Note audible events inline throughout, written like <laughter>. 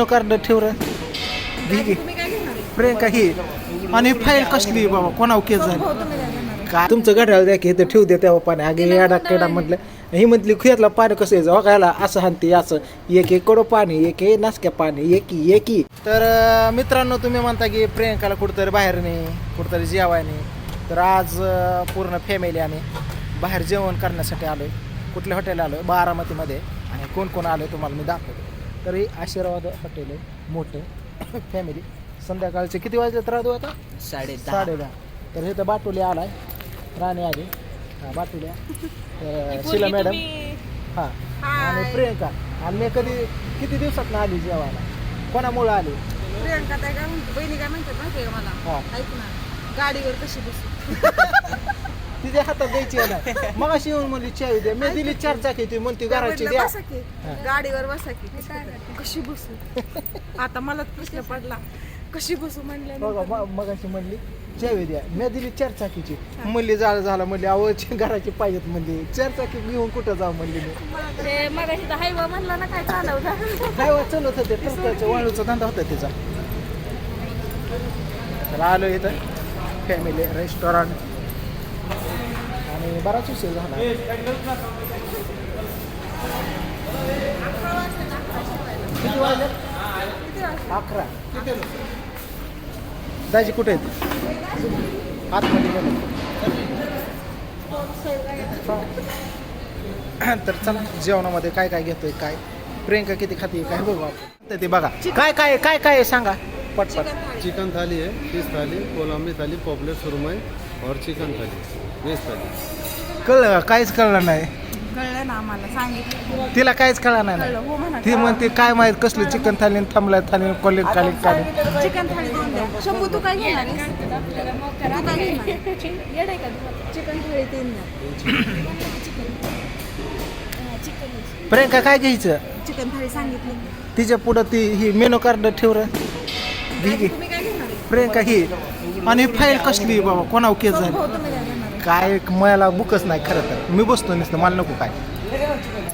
Card ठेव आहे? प्रियंका ही. आणि फाईल कसली बाबा कोणाव केस झाली? हो आहे? काय तुमचं घड्याळ द्या की इथं ठेवू दे तेव्हा पाणी. अगे येडा केडा म्हटलं. ही म्हटली खुयातला पाणी कसं यायचं बघायला असं हानते असं. एक एक कडो पाणी एक एक नासक्या पाणी एकी एकी तर मित्रांनो तुम्ही म्हणता की प्रियंकाला कुठंतरी बाहेर नाही कुठंतरी जेवाय नाही. तर आज पूर्ण फॅमिली आम्ही बाहेर जेवण करण्यासाठी आलोय. कुठल्या हॉटेल आलोय? बारामतीमध्ये. आणि कोण कोण आलोय तुम्हाला मी दाखवतो. तर हे आशीर्वाद हॉटेल आहे मोठं फॅमिली संध्याकाळचे किती वाजले तर राहतो आता? साडे साडे दहा. तर हे तर बाटुले आलाय राणे आले. हा बाटुल्या तर शिला मॅडम. हा. आणि प्रियंका. आणि मी कधी किती दिवसात आली जेवायला? कोणामुळे आली? प्रियंका काय म्हणते? बहिणी काय म्हणतात माहितीये का मला? हा. ऐक ना गाडीवर कशी बसू? <laughs> तिच्या हातात द्यायची आहे ना. मग अशी येऊन म्हणली चावी द्या मी दिली चार चाकी ती म्हणती घराची द्या. बसा की. गाडीवर बसा की. कशी बसू? आता मलाच प्रश्न पडला. कशी बसू म्हणलं मग अशी म्हणली चावी द्या. मी दिली चार चाकीची. म्हणली झालं झालं. म्हणली अहो ची- घराची पाहिजेत. म्हणली चार चाकी घेऊन कुठं जाऊ? म्हणली मी. ते मग हायवा म्हणला ना काय चालवलं काय चलत होते टोकाचं वाळूचा धंदा होता तिचा. तर आलो इथं फॅमिली रेस्टॉरंट आणि बराच उशीर झाला. किती वाजले? अकरा. दाजी कुठे आहेत? आतमध्ये गेले. तर चला जेवणामध्ये काय काय घेतोय काय? प्रियंका किती खाते काय बघू आपण. तर ते बघा. काय काय काय काय आहे सांगा. पटपट. चिकन थाली आहे फिश थाली कोलंबी थाली पॉपलेट सुरमई और चिकन थाली वेज थाली कळलं का? काहीच कळलं नाही कळलं ना आम्हाला सांगितलं तिला काहीच कळलं नाही कळलं. हो म्हणा ती म्हणते काय माहीत कसली चिकन थाली थांबलाय थाली कॉलेज थाली थाली चिकन थाळी दोन द्या शंभू तू काय घेणार आहेस? तू काय घेणार आहे? चिकन थाळी द्या प्रियंका काय घ्यायचं चिकन थाळी सांगितली तिच्या पुढं ती ही मेनो कार्ड ठेव रे घे घे. तुम्ही काय घेणार आहे? प्रियंका ही आणि फाईल कसली बाबा? कोणाव केस झाली? काय मला बुकच नाही खरं तर. मी बसतो नुसतं. मला नको काय.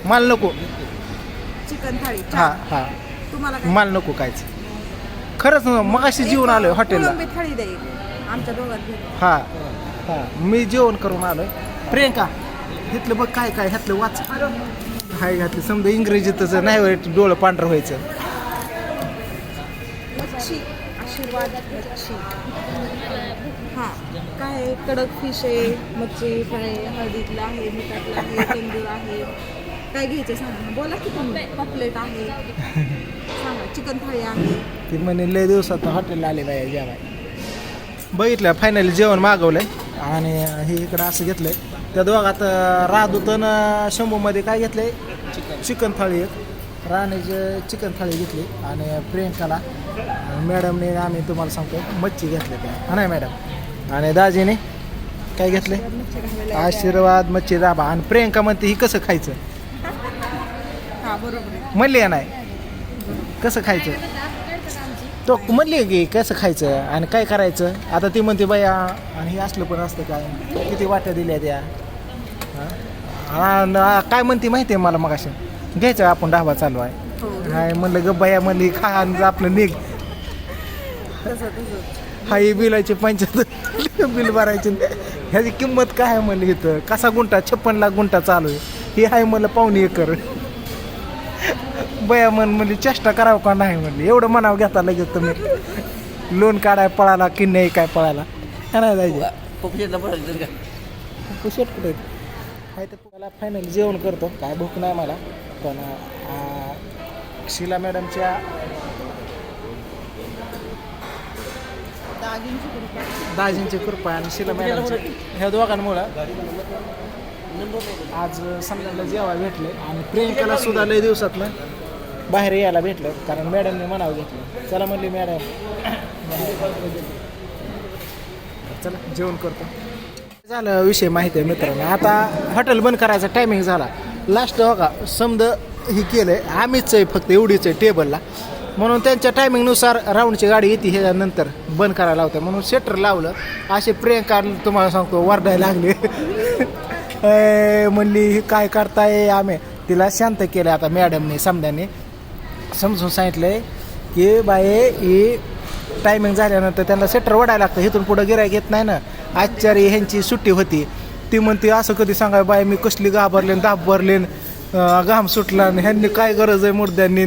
मला नको. चिकन थाळी हा. हा. तुम्हाला काय? मला नको कायच खरंच मग अशी जेवण आलोय हॉटेलला कोळंबी थाळी द्या एक. आमच्या दोघात घे. हा हा. मी जेवण करून आलोय. प्रियंका घेतलं बघ काय काय ह्यातलं वाच. हाय घातलं समजा इंग्रजीतच नाही डोळं पांढरं व्हायचं. मच्छी. आशीर्वाद मच्छी हां काय आहे? कडक फिश आहे मच्छी फळे हळदीतलं आहे मिठातलं आहे तंदूर आहे. काय घ्यायचं सांगा बोला की तुम्ही. पॉपलेट आहे. सांगा चिकन थाळी आहे. ती म्हणे लय दिवसात हॉटेलला आलेलं आहे जेवाय बघितलं फायनली जेवण मागवलंय. आणि हे इकडं असं घेतलंय. त्या दोघात अं, राजदूतन शंभूमध्ये काय घेतलंय? चिकन थाळी एक. राणीचे चिकन थाळी घेतली. आणि प्रियंकाला मॅडमने आम्ही तुम्हाला सांगतो मच्छी घेतली त्या हा नाही मॅडम? आणि दाजीने काय घेतले? आशीर्वाद मच्छी दाबा आणि प्रियंका म्हणते ही कसं खायचं? हा म्हणली नाही. कसं खायचं? तो म्हणली की कसं खायचं आणि काय करायचं? आता ती म्हणते बाया आणि हे असलं पण असतं काय? किती वाट्या दिल्या त्या? हा? आणि काय म्हणते माहिती आहे मला मग अशा घ्यायचं आपण ढाबा चालू आहे. हो. हाय म्हणलं ग बाया म्हणली खा आणि आपलं निघ. हाय बिलाचे पंच्याहत्तर. <laughs> बिल भरायचे. ह्याची किंमत काय आहे म्हणलं इथं? कसा गुंटा छप्पन लाख गुंटा चालू आहे. हे आहे म्हणलं पाहुणे एकर. बया म्हण म्हणली चेष्टा करावं का नाही? म्हणली. एवढं म्हणावं घेता लगेच तुम्ही. लोन काढाय पळाला की नाही काय पळाला? नाही जायचे. कुठे हाय तर मला फायनल जेवण करतो. काय भूक नाही मला पण आ, शिला मॅडमच्या कृपा दाजींची कृपा आणि शिला मॅडमची. ह्या दोघांमुळं. आज संध्याकाळला जेव्हा भेटले आणि प्रियंकाला सुद्धा लय दिवसातनं बाहेर यायला भेटलं कारण मॅडमने म्हणावं घेतलं. चला म्हणली मॅडम. चला जेवण करतो. झालं विषय माहिती आहे मित्रांनो. आता हॉटेल बंद करायचा टायमिंग झाला. लास्ट हो का समद हे केलं आहे आम्हीच आहे फक्त एवढीच आहे टेबलला. म्हणून त्यांच्या टायमिंगनुसार राऊंडची गाडी येते ह्याच्यानंतर बंद करायला लावतं म्हणून शेटर लावलं. असे प्रियंका तुम्हाला सांगतो वरडायला लागले. <laughs> म्हणली काय करताय आम्ही? तिला शांत केलं आता मॅडमने समजाने. समजून सांगितलंय की बाये ही टायमिंग झाल्यानंतर त्यांना सेटर वडायला लागतं. इथून पुढं गिरायक घेत नाही ना. आश्चर्य ह्यांची सुट्टी होती. ती म्हणते असं कधी सांगाय बाय मी कसली घाबरलेन दाबरलेन भरलेन घाम सुटला आणि ह्यांनी काय गरज आहे मुर्द्यांनी?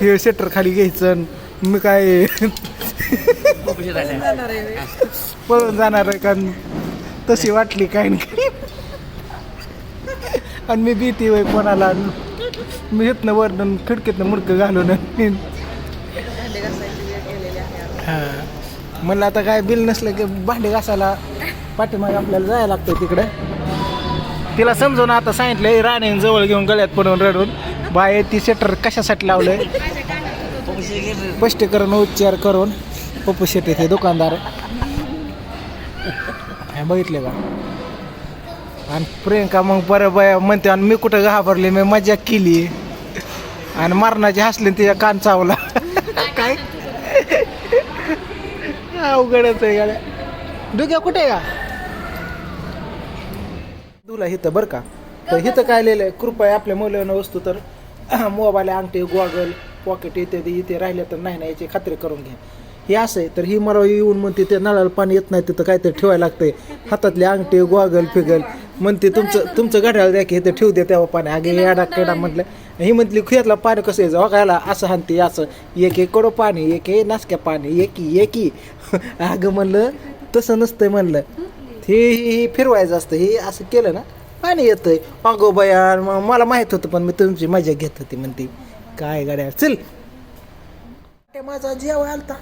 हे सेटर खाली घ्यायचं मी काय जाणार आहे रे. पळून जाणार आहे का तशी वाटली काय नाही आणि मी भीती होय कोणाला मी इथनं वरनं खिडकीतनं मुडकं घालून. हा. म्हणलं आता काय बिल नसलं की भांडे घासायला पाठीमागे आपल्याला जायला लागतं तिकडं तिला समजून आता सांगितलं राणे जवळ घेऊन गळ्यात पडून रडून बाय ती सेटर कशासाठी लावलंय? स्पष्टीकरण उच्चार करून. पप्पू शेट्टी ते दुकानदार. हे बघितले का? आणि प्रियंका मग बरं बाय म्हणते आणि मी कुठं घाबरले? मी मजा केली. आणि मरणाची हसले तिच्या कान चावला. काय? अवघडच आहे गाड्या. डुग्या कुठे आहे का? तुला हिथं बरं का? तर हिथं काय लिहिलं आहे कृपया आपल्या मौल्यवान वस्तू तर <clears throat> मोबाईल अंगठी गॉगल पॉकेट इत्यादी इथे राहिले तर नाही ना याची खात्री करून घ्या हे असं आहे तर ही मला येऊन म्हणते ते नळाला पाणी येत नाही तिथं काहीतरी ठेवायला लागतंय. हातातले अंगठी गॉगल फिगल. म्हणते तुमचं तुमचं घड्याळ द्या की इथं ठेवू दे तेव्हा पाणी. अगे येडा केडा म्हटलं ही म्हटली खुयातलं पाणी कसं यायचं बघायला असं हानते असं. एक एक कडो पाणी एक एक नासक्या पाणी एकी एकी अगं <laughs> म्हणलं तसं नसतंय म्हणलं. हे हे हे फिरवायचं असतं हे असं केलं ना पाणी येतंय. अगो बया मग मला माहीत होतं पण मी तुमची मजा घेत होती म्हणते. काय गाड्या चल. ते माझा जेव आलता.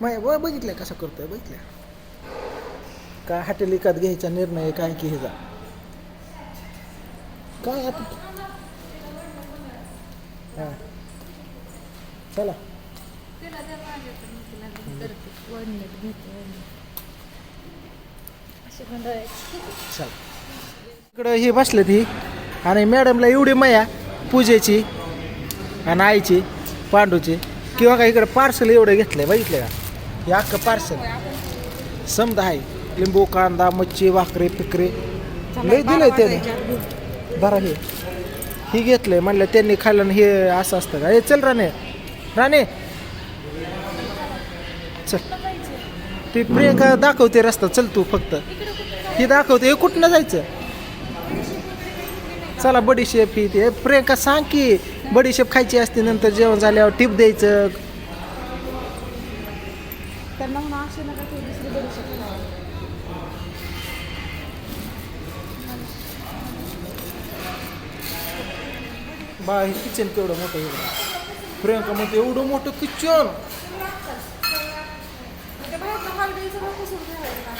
माय ब बघितलं कसं करतोय बघितलं काय हॉटेल विकत घ्यायचा निर्णय काय की ह्याचा काय आता? हां. चला. चल. इकडं हे बसले ती. आणि मॅडमला एवढी माया पूजेची आणि आईची पांडूची. किंवा का इकडं पार्सल एवढं घेतलंय बघितलं का? हे अख्खं पार्सल समजा आहे लिंबू कांदा मच्छी भाकरी पिकरी लय दिलंय त्याने. बरं हे. ही घेतलंय म्हणलं त्यांनी खाल्लं हे असं असतं का? हे चल राणे. राणे. चल. ती प्रियंका दाखवते रस्ता. चल तू फक्त. ही दाखवते. हे कुठनं जायचं? चला बडीशेप ही ते. प्रियंका सांग की बडीशेप खायची असते नंतर जेवण झाल्यावर टिप द्यायचं. त्यांना म्हणून असे नका ते दुसरी बडी शकता बा हे किचन केवढं मोठं एवढं प्रियंका म्हणते एवढं मोठं किचन ते बाहेरचं हॉलिडे सगळं पुसून ठेवायचं का?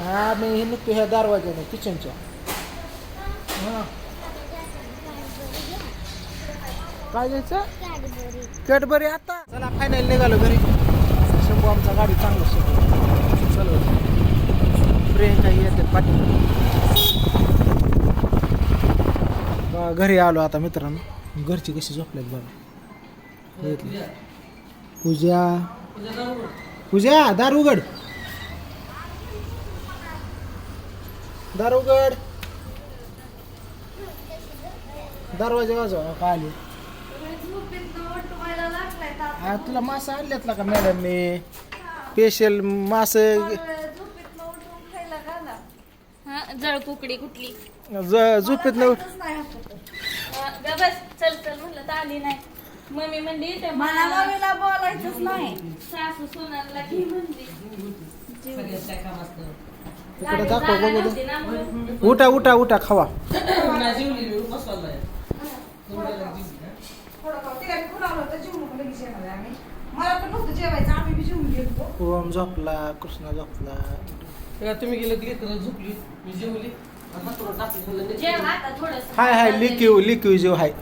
हा मी हे निघतो ह्या दरवाज्याने किचनच्या हां. काय घ्यायचं? कॅडबरी आता. चला फायनल निघालो घरी. शंभू आमचा गाडी चांगलं शिकतो चलो प्रियंका येते पाठी. घरी आलो आता मित्रांनो. घरची कशी झोपल्यात बघा. पूजा. पूजा दार उघड. दार उघड दरवाजा वाजवा का आली हा, तुला मासा आणल्यातला का मॅडम मी स्पेशल मास हा जळ कुकडी कुठली? झोपेत न ग बस चल चल म्हणलं तर आली नाही. मम्मी म्हणली ते मला मम्मीला बोलायचंच नाही. सासू सोनाला घे म्हणली. इकडे दाखव बघू. उठा उठा उठा खावा. ओम झोपला कृष्णा झोपला. तुम्ही गेलं की झोपली. मी जेवली. हाय हाय लिक्यू लिक्यू जेव हाय.